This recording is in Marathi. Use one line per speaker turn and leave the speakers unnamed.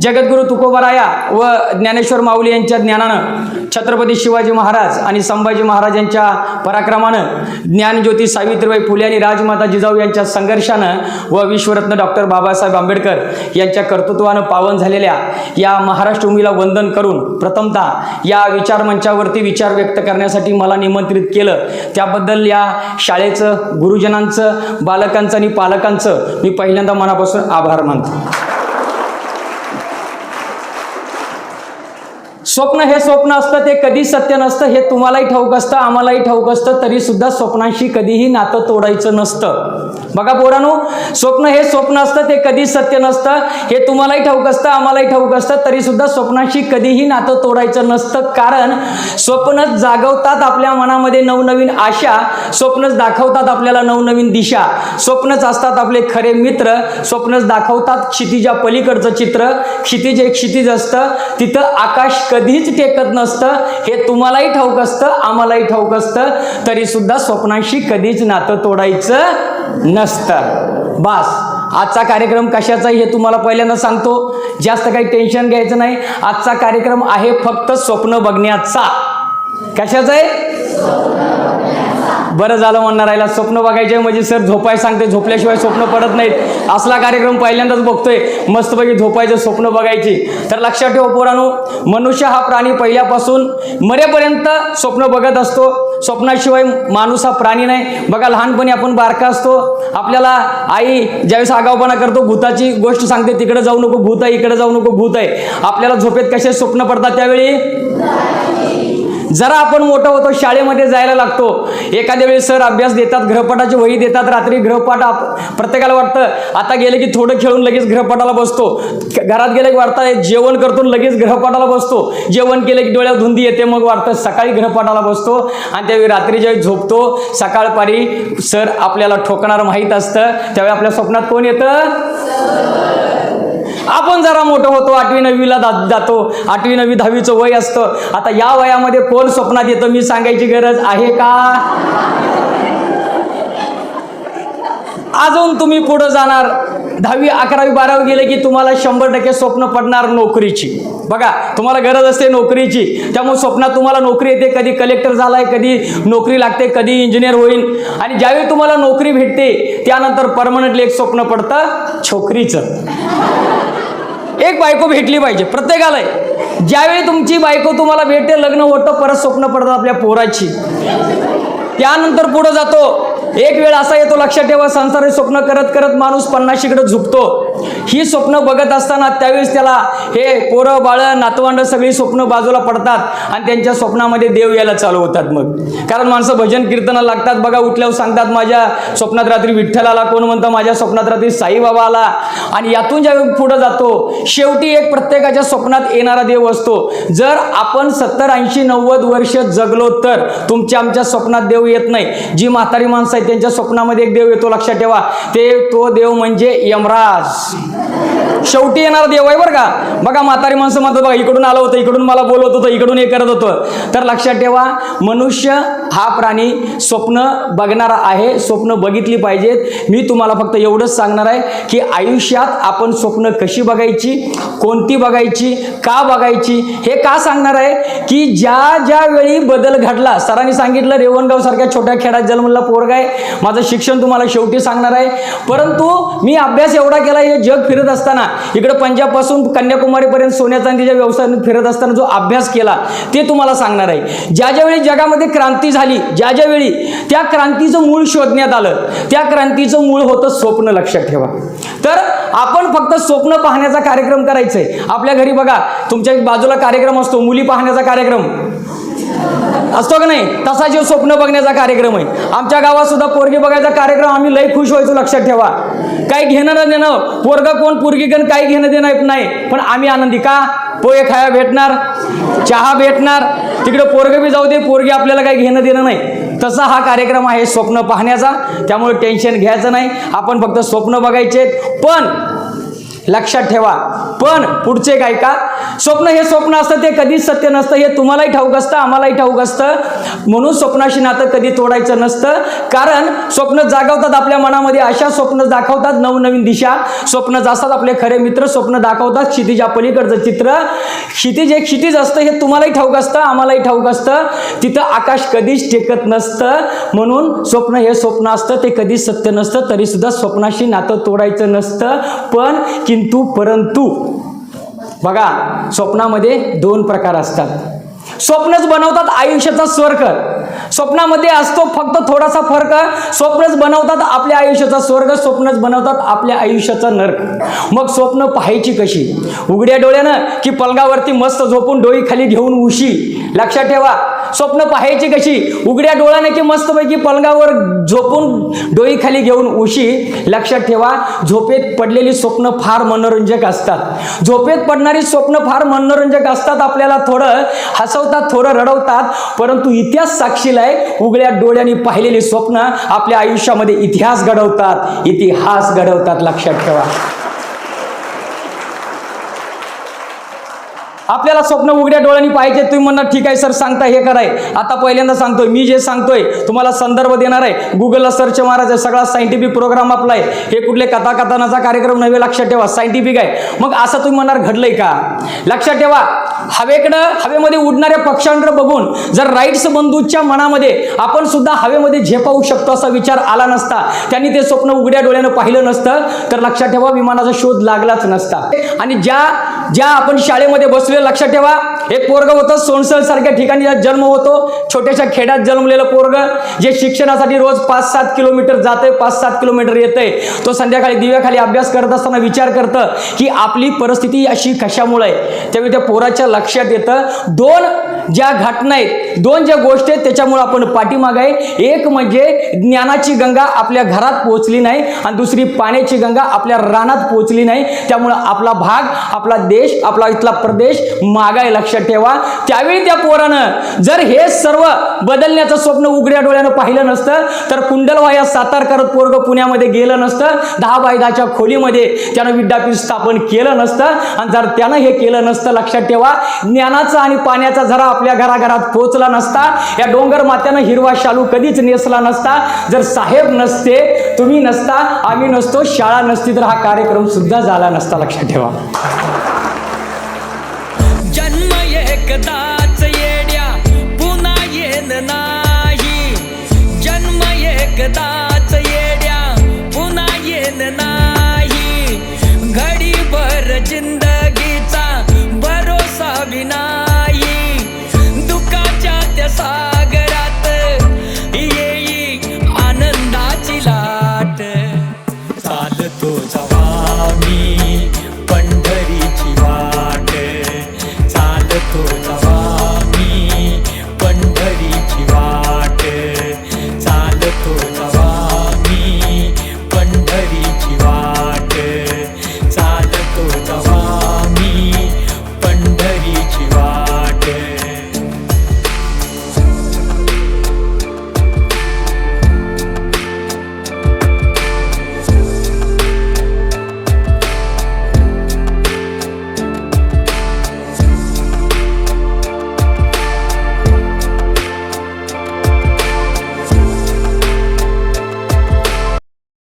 जगद्गुरु तुकोबराया व ज्ञानेश्वर माऊली यांच्या ज्ञानानं छत्रपती शिवाजी महाराज आणि संभाजी महाराज यांच्या पराक्रमानं ज्ञानज्योती सावित्रीबाई फुले आणि राजमाता जिजाऊ यांच्या संघर्षानं व विश्वरत्न डॉक्टर बाबासाहेब आंबेडकर यांच्या कर्तृत्वानं पावन झालेल्या या महाराष्ट्र भूमीला वंदन करून प्रथमतः या विचारमंचावरती विचार व्यक्त करण्यासाठी मला निमंत्रित केलं. त्याबद्दल या शाळेचं गुरुजनांचं बालकांचं आणि पालकांचं मी पहिल्यांदा मनापासून आभार मानतो. स्वप्न हे स्वप्न असतं ते कधी सत्य नसतं हे तुम्हालाही ठाऊक असतं आम्हालाही ठाऊक असतं तरी सुद्धा स्वप्नांशी कधीही नातं तोडायचं नसतं. बघा पोरानो स्वप्न हे स्वप्न असतं ते कधी सत्य नसतं हे तुम्हालाही ठाऊक असतं आम्हालाही ठाऊक असतं तरी सुद्धा स्वप्नांशी कधीही नातं तोडायचं नसतं. कारण स्वप्नच जागवतात आपल्या मनामध्ये नवनवीन आशा स्वप्नच दाखवतात आपल्याला नवनवीन दिशा स्वप्नच असतात आपले खरे मित्र स्वप्नच दाखवतात क्षितिजा पलीकडचं चित्र क्षितिज एक क्षितिज असतं तिथं आकाश कधीच टेकत नसतं. हे तुम्हालाही ठाऊक असतं आम्हालाही ठाऊक असतं. तरी सुद्धा स्वप्नांशी कधीच नातं तोडायचं नसतं. बास आजचा कार्यक्रम कशाचा आहे हे तुम्हाला पहिल्यांदा सांगतो. जास्त काही टेन्शन घ्यायचं नाही. आजचा कार्यक्रम आहे फक्त स्वप्न बघण्याचा. कशाचा आहे बरं झालं म्हणणार राहिला. स्वप्न बघायचे म्हणजे सर झोपाय सांगते झोपल्याशिवाय स्वप्न पडत नाहीत. असला कार्यक्रम पहिल्यांदाच बघतोय. मस्तपैकी झोपायचं स्वप्न बघायची. तर लक्षात ठेव पोरानो मनुष्य हा प्राणी पहिल्यापासून मरेपर्यंत स्वप्न बघत असतो. स्वप्नाशिवाय माणूस हा प्राणी नाही. बघा लहानपणी आपण बारका असतो. आपल्याला आई ज्यावेळेस आगावपणा करतो भूताची गोष्ट सांगते तिकडे जाऊ नको भूत आहे इकडे जाऊ नको भूत आहे. आपल्याला झोपेत कसे स्वप्न पडतात त्यावेळी? जरा आपण मोठं होतो शाळेमध्ये जायला लागतो. एखाद्या वेळी सर अभ्यास देतात ग्रहपाठाची वही देतात रात्री ग्रहपाठ आप- प्रत्येकाला वाटतं आता गेले की थोडं खेळून लगेच ग्रहपाठाला बसतो. घरात गेले की वाटतं जेवण करतो लगेच ग्रहपाठाला बसतो. जेवण केलं की डोळ्यात धुंदी येते मग वाटतं सकाळी ग्रहपाठाला बसतो. आणि त्यावेळी रात्री ज्यावेळी झोपतो सकाळपारी सर आपल्याला ठोकणार माहीत असतं. त्यावेळी आपल्या स्वप्नात कोण येतं? आपण जरा मोठं होतो आठवी नववीला जातो. आठवी नववी दहावीचं वय असतं. आता या वयामध्ये कोण स्वप्नात येतं मी सांगायची गरज आहे का? अजून तुम्ही पुढं जाणार. दहावी अकरावी बारावी गेले की तुम्हाला शंभर टक्के स्वप्न पडणार नोकरीची. बघा तुम्हाला गरज असते नोकरीची. त्यामुळे स्वप्नात तुम्हाला नोकरी येते कधी कलेक्टर झालाय कधी नोकरी लागते कधी इंजिनियर होईल आणि ज्यावेळी तुम्हाला नोकरी भेटते त्यानंतर परमनंटली एक स्वप्न पडतं छोकरीचं. एक बायको भेटली पाहिजे प्रत्येकाला. ज्यावेळी तुमची बायको तुम्हाला भेटते लग्न होतं परत स्वप्न पडतं आपल्या पोराची. त्यानंतर पुढं जातो. एक वेळ असा येतो लक्षात ठेवा संसार स्वप्न करत करत माणूस पन्नाशीकडे झुकतो. ही स्वप्न बघत असताना त्यावेळेस त्याला हे पोरं बाळं नातवंड सगळी स्वप्न बाजूला पडतात आणि त्यांच्या स्वप्नामध्ये देव यायला चालू होतात मग. कारण माणसं भजन कीर्तनाला लागतात. बघा उठल्यावर सांगतात माझ्या स्वप्नात रात्री विठ्ठल आला कोण म्हणतं? माझ्या स्वप्नात रात्री साईबाबा आला. आणि यातून ज्या पुढं जातो शेवटी एक प्रत्येकाच्या स्वप्नात येणारा देव असतो. जर आपण सत्तर ऐंशी नव्वद वर्ष जगलो तर तुमच्या आमच्या स्वप्नात देव येत नाही. जी म्हातारी माणसं आहेत त्यांच्या स्वप्नामध्ये एक देव येतो. लक्षात ठेवा ते तो देव म्हणजे यमराज. し。शेवटी येणार देव आहे बरं का. बघा म्हातारी माणसं म्हणतात बघा इकडून आलं होतं इकडून मला बोलवत होतं इकडून हे करत होतं. तर लक्षात ठेवा मनुष्य हा प्राणी स्वप्न बघणारा आहे स्वप्न बघितली पाहिजेत. मी तुम्हाला फक्त एवढंच सांगणार आहे की आयुष्यात आपण स्वप्न कशी बघायची कोणती बघायची का बघायची हे का सांगणार आहे? की ज्या ज्या वेळी बदल घडला सरांनी सांगितलं रेवणगाव सारख्या छोट्या खेड्यात जन्मला पोरगा आहे माझं शिक्षण तुम्हाला शेवटी सांगणार आहे. परंतु मी अभ्यास एवढा केला हे जग फिरत असताना इकडे पंजाबपासून कन्याकुमारीपर्यंत सोन्या चांदीच्या व्यवसायात फिरत असताना जो अभ्यास केला ते तुम्हाला सांगणार आहे. ज्या ज्यावेळी जगामध्ये क्रांती झाली ज्या ज्यावेळी त्या क्रांतीचं मूळ शोधण्यात आलं त्या क्रांतीचं मूळ होतं स्वप्न लक्षात ठेवा. तर आपण फक्त स्वप्न पाहण्याचा कार्यक्रम करायचंय. आपल्या घरी बघा तुमच्या बाजूला कार्यक्रम असतो मुली पाहण्याचा कार्यक्रम. असतो का नाही? तसा जो स्वप्न बघण्याचा कार्यक्रम आहे. आमच्या गावात सुद्धा पोरगी बघायचा कार्यक्रम आम्ही लय खुश व्हायचो लक्षात ठेवा. काही घेणं न देणं? पोरग कोण पोरगी काय काही घेणं देणं नाही. पण आम्ही आनंदी का? पोहे खाया भेटणार चहा भेटणार. तिकडे पोरग बी जाऊ दे पोरगी आपल्याला काही घेणं देणं नाही. तसा हा कार्यक्रम आहे स्वप्न पाहण्याचा. त्यामुळे टेन्शन घ्यायचं नाही. आपण फक्त स्वप्न बघायचे पण लक्षात ठेवा. पण पुढचे काय का? स्वप्न हे स्वप्न असतं ते कधीच सत्य नसतं. हे तुम्हालाही ठाऊक असतं आम्हालाही ठाऊक असतं. म्हणून स्वप्नाशी नातं कधी तोडायचं नसतं. कारण स्वप्न जागवतात आपल्या मनामध्ये अशा स्वप्न दाखवतात नवनवीन दिशा. स्वप्न असतात आपले खरे मित्र स्वप्न दाखवतात क्षितिजा पलीकडचं चित्र. क्षितिज एक क्षितिज असतं हे तुम्हालाही ठाऊक असतं आम्हालाही ठाऊक असतं. तिथं आकाश कधीच टेकत नसतं. म्हणून स्वप्न हे स्वप्न असतं ते कधीच सत्य नसतं तरी सुद्धा स्वप्नाशी नातं तोडायचं नसतं. पण किंतु परंतु बघा स्वप्नामध्ये दोन प्रकार असतात. स्वप्नच बनवतात आयुष्याचा स्वर्ग. स्वप्नामध्ये असतो फक्त थोडासा फरक. स्वप्नच बनवतात आपल्या आयुष्याचा स्वर्ग स्वप्नच बनवतात आपल्या आयुष्याचा नर्क. मग स्वप्न पाहायची कशी? उघड्या डोळ्यानं की पलगावरती मस्त झोपून डोळी खाली घेऊन उशी? लक्षात ठेवा स्वप्न पाहायची कशी? उघड्या डोळ्याने की मस्तपैकी पलंगावर झोपून डोळी खाली घेऊन उशी लक्षात ठेवा झोपेत पडलेली स्वप्न फार मनोरंजक असतात. झोपेत पडणारी स्वप्न फार मनोरंजक असतात आपल्याला थोडं हसवतात थोडं रडवतात परंतु इतिहास साक्षीला आहे उघड्या डोळ्यांनी पाहिलेली स्वप्न आपल्या आयुष्यामध्ये इतिहास घडवतात. इतिहास घडवतात लक्षात ठेवा. आपल्याला स्वप्न उघड्या डोळ्यांनी पाहिजे तुम्ही म्हणणार ठीक आहे सर सांगता हे कराय आता पहिल्यांदा सांगतोय मी जे सांगतोय तुम्हाला संदर्भ देणार आहे. गुगलला सर्च मारायचं सगळा सायंटिफिक प्रोग्राम आपला आहे. हे कुठले कथाकथनाचा कार्यक्रम नव्हे लक्षात ठेवा सायंटिफिक आहे. मग असं तुम्ही म्हणणार घडलंय का? लक्षात ठेवा हवेकडं हवेमध्ये उडणाऱ्या पक्षांकडे बघून जर राईट्स बंधूच्या मनामध्ये आपण सुद्धा हवेमध्ये झेपावू शकतो असा विचार आला नसता त्यांनी ते स्वप्न उघड्या डोळ्यानं पाहिलं नसतं तर लक्षात ठेवा विमानाचा शोध लागलाच नसता. आणि ज्या ज्या आपण शाळेमध्ये बसलो लक्षात ठेवा एक पोरग होतं सोनसळ सारख्या ठिकाणी जन्म होतो. छोट्याशा खेड्यात जन्मलेलं पोरग जे शिक्षणासाठी रोज पाच सात किलोमीटर जाते पाच सात किलोमीटर येते तो संध्याकाळी दिव्याखाली अभ्यास करत असताना विचार करतं की आपली परिस्थिती अशी कशामुळे आहे? त्यावेळी त्या पोराच्या लक्षात येतं दोन ज्या घटना आहेत दोन ज्या गोष्टी आहेत त्याच्यामुळे आपण पाठीमाग आहे. एक म्हणजे ज्ञानाची गंगा आपल्या घरात पोहोचली नाही आणि दुसरी पाण्याची गंगा आपल्या रानात पोहोचली नाही. त्यामुळं आपला भाग आपला देश आपला इथला प्रदेश मागाय लक्षात ठेवा. त्यावेळी त्या पोरानं जर हे सर्व बदलण्याचं स्वप्न उघड्या डोळ्यानं पाहिलं नसतं तर कुंडलवाया सातार करत पोरग पुण्यामध्ये गेलं नसतं दहा बाय दहाच्या खोलीमध्ये त्यानं विद्यापीठ स्थापन केलं नसतं. आणि जर त्यानं हे केलं नसतं लक्षात ठेवा ज्ञानाचा आणि पाण्याचा झरा आपल्या घराघरात पोहोचला नसता या डोंगर मात्यानं हिरवा शालू कधीच नेसला नसता. जर साहेब नसते तुम्ही नसता आम्ही नसतो शाळा नसती तर हा कार्यक्रम सुद्धा झाला नसता. लक्षात ठेवा.
जन्म एकदाच येड्या पुन्हा येन नाही. जन्म एकदा Cool. Cool.